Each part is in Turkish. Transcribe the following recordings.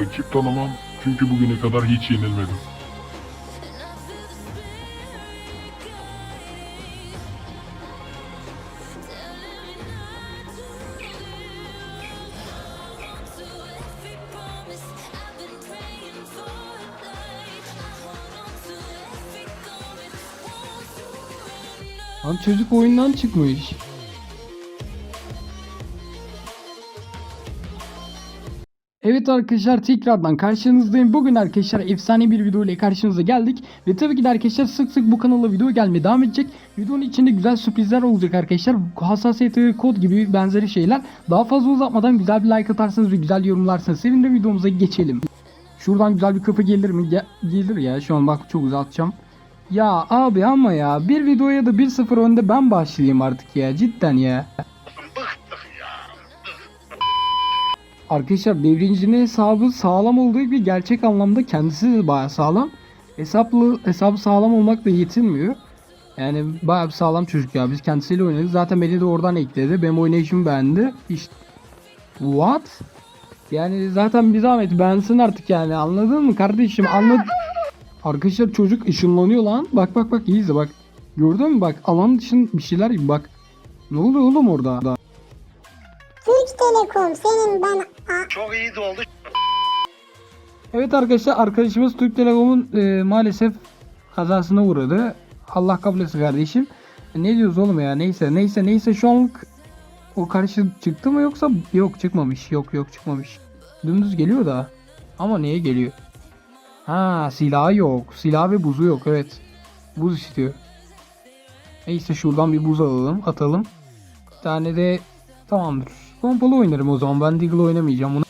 Rakip tanımam çünkü bugüne kadar hiç yenilmedim. Lan çocuk oyundan çıkmış. Evet arkadaşlar tekrardan karşınızdayım. Bugün arkadaşlar efsane bir video ile karşınıza geldik. Ve tabii ki de arkadaşlar sık sık bu kanala video gelmeye devam edecek. Videonun içinde güzel sürprizler olacak arkadaşlar. Hassasiyet kod gibi benzeri şeyler. Daha fazla uzatmadan güzel bir like atarsanız ve güzel yorumlarsanız sevinirim videomuza geçelim. Şuradan güzel bir kapı gelir mi? Ge- gelir ya şu an bak çok uzatacağım. Ya abi ama ya bir videoya da 1-0 önde ben başlayayım artık ya cidden ya. Arkadaşlar devrincinin hesabı sağlam olduğu gibi gerçek anlamda kendisi de bayağı sağlam. Hesaplı hesabı sağlam olmak da yetinmiyor. Yani bayağı bir sağlam çocuk ya. Biz kendisiyle oynadık. Zaten beni de oradan ekledi. Benim oynayışımı beğendi. İşte what? Yani zaten bir zahmet beğensin artık yani. Anladın mı kardeşim? Anlad Arkadaşlar çocuk ışınlanıyor lan. Bak bak bak iyi izle bak. Gördün mü bak alan dışın bir şeyler bak. Ne oluyor oğlum orada? Telekom senin ben Çok iyi oldu. Evet arkadaşlar arkadaşımız Türk Telekom'un e, maalesef kazasına uğradı. Allah kabul etsin kardeşim. Ne diyoruz oğlum ya neyse neyse neyse şu anlık o karşı çıktı mı yoksa yok çıkmamış yok yok çıkmamış. Dümdüz geliyor da ama neye geliyor? Ha silahı yok silah ve buzu yok evet buz istiyor. Neyse şuradan bir buz alalım atalım. Bir tane de tamamdır. Pompalı oynarım o zaman ben Deagle oynamayacağım bunu.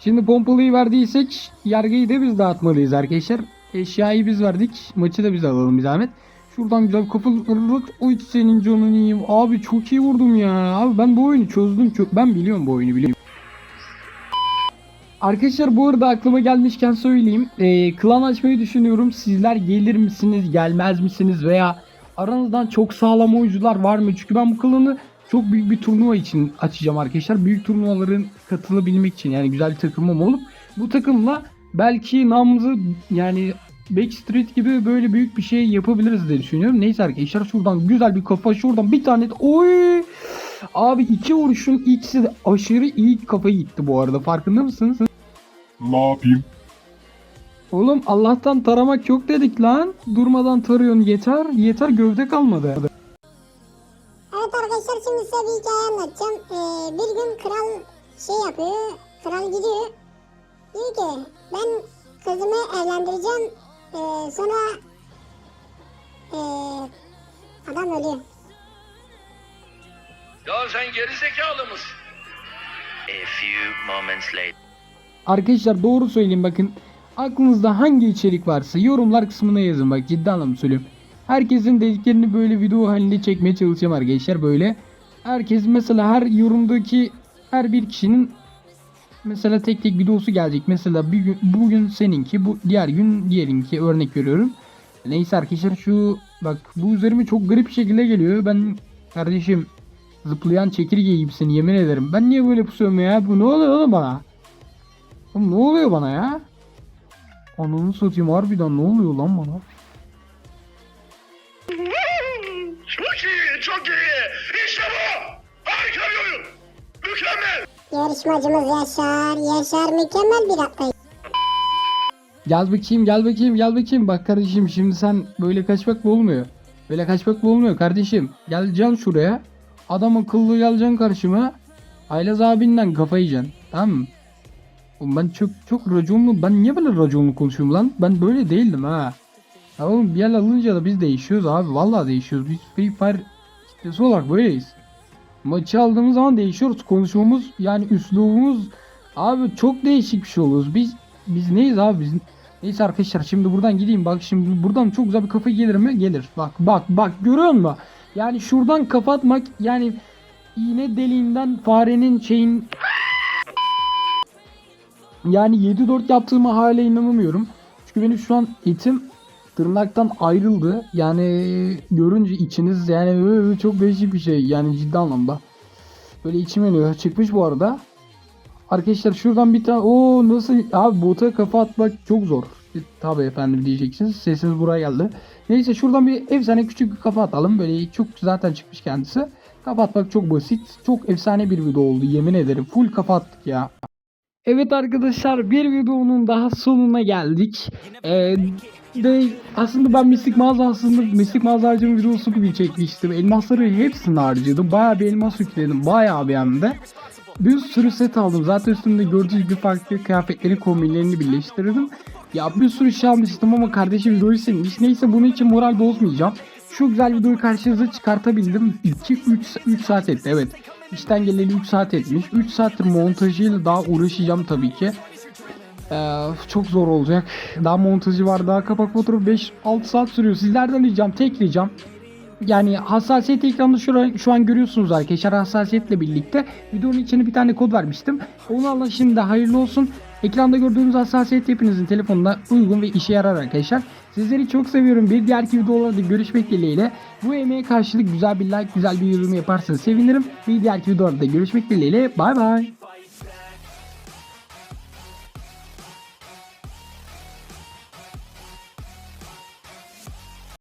Şimdi pompalıyı verdiysek yargıyı da biz dağıtmalıyız arkadaşlar. Eşyayı biz verdik. Maçı da biz alalım bir zahmet. Şuradan güzel bir kafa Uy senin canını yiyeyim. Abi çok iyi vurdum ya. Abi ben bu oyunu çözdüm. Çok... Ben biliyorum bu oyunu biliyorum. Arkadaşlar bu arada aklıma gelmişken söyleyeyim. Ee, klan açmayı düşünüyorum. Sizler gelir misiniz, gelmez misiniz veya aranızdan çok sağlam oyuncular var mı? Çünkü ben bu klanı çok büyük bir turnuva için açacağım arkadaşlar. Büyük turnuvaların katılabilmek için yani güzel bir takımım olup bu takımla belki namımızı yani Backstreet gibi böyle büyük bir şey yapabiliriz diye düşünüyorum. Neyse arkadaşlar şuradan güzel bir kafa şuradan bir tane de oy Abi iki vuruşun ikisi de aşırı iyi kafa gitti bu arada farkında mısınız? Ne yapayım? Oğlum Allah'tan taramak yok dedik lan. Durmadan tarıyorsun yeter. Yeter gövde kalmadı. Kral şey yapıyor. Kral gidiyor. Diyor ki ben kızımı evlendireceğim. Ee, sonra ee, adam ölüyor. Ya sen geri zekalı mısın? A few moments later. Arkadaşlar doğru söyleyeyim bakın. Aklınızda hangi içerik varsa yorumlar kısmına yazın bak ciddi anlamda söylüyorum. Herkesin dediklerini böyle video halinde çekmeye çalışacağım arkadaşlar böyle. Herkes mesela her yorumdaki her bir kişinin mesela tek tek videosu gelecek. Mesela bir gün, bugün seninki bu diğer gün diğerinki örnek veriyorum. Neyse arkadaşlar şu bak bu üzerime çok garip şekilde geliyor. Ben kardeşim zıplayan çekirge gibisin yemin ederim. Ben niye böyle pusuyorum ya? Bu ne oluyor oğlum bana? Oğlum ne oluyor bana ya? Ananı satayım harbiden ne oluyor lan bana? Çok iyi, çok iyi. Yarışmacımız Yaşar. Yaşar mükemmel bir atlayış. Gel bakayım gel bakayım gel bakayım. Bak kardeşim şimdi sen böyle kaçmakla olmuyor. Böyle kaçmakla olmuyor kardeşim. Geleceksin şuraya. Adam akıllı geleceksin karşıma. Aylaz abinden kafa yiyeceksin. Tamam mı? Oğlum ben çok çok raconlu. Ben niye böyle raconlu konuşuyorum lan? Ben böyle değildim ha. Ya oğlum bir yer alınca da biz değişiyoruz abi. Vallahi değişiyoruz. Biz Free Fire kitlesi olarak böyleyiz. Maçı aldığımız zaman değişiyoruz. Konuşmamız yani üslubumuz abi çok değişik bir şey oluyoruz. Biz biz neyiz abi biz Neyse arkadaşlar şimdi buradan gideyim bak şimdi buradan çok güzel bir kafa gelir mi? Gelir. Bak bak bak görüyor musun? Yani şuradan kapatmak yani iğne deliğinden farenin şeyin yani 7-4 yaptığıma hala inanamıyorum. Çünkü benim şu an etim tırnaktan ayrıldı. Yani görünce içiniz yani çok değişik bir şey. Yani ciddi anlamda. Böyle içim yanıyor. Çıkmış bu arada. Arkadaşlar şuradan bir tane o nasıl abi bota kafa atmak çok zor. E, Tabii efendim diyeceksiniz. Sesiniz buraya geldi. Neyse şuradan bir efsane küçük bir kafa atalım. Böyle çok zaten çıkmış kendisi. Kafa atmak çok basit. Çok efsane bir video oldu yemin ederim. Full kafa attık ya. Evet arkadaşlar bir videonun daha sonuna geldik. Ee, de aslında ben mistik mağaza aslında mistik mağaza harcama videosu gibi çekmiştim. Elmasları hepsini harcadım. Bayağı bir elmas yükledim. Bayağı bir hem. Bir sürü set aldım. Zaten üstümde gördüğünüz gibi farklı kıyafetlerin kombinlerini birleştirdim. Ya bir sürü şey almıştım ama kardeşim videoyu silmiş. Neyse bunun için moral bozmayacağım. Şu güzel videoyu karşınıza çıkartabildim. 2-3 3 saat etti evet. İşten geleli 3 saat etmiş. 3 saattir montajıyla daha uğraşacağım tabii ki. Ee, çok zor olacak. Daha montajı var. Daha kapak fotoğrafı 5-6 saat sürüyor. Sizlerden ricam tek ricam yani hassasiyet ekranında şu şu an görüyorsunuz arkadaşlar hassasiyetle birlikte videonun içine bir tane kod vermiştim. Onu Allah şimdi hayırlı olsun. Ekranda gördüğünüz hassasiyet hepinizin telefonuna uygun ve işe yarar arkadaşlar. Sizleri çok seviyorum. Bir diğerki videolarda görüşmek dileğiyle. Bu emeğe karşılık güzel bir like, güzel bir yorum yaparsanız sevinirim. Bir diğerki videolarda görüşmek dileğiyle. Bay bay.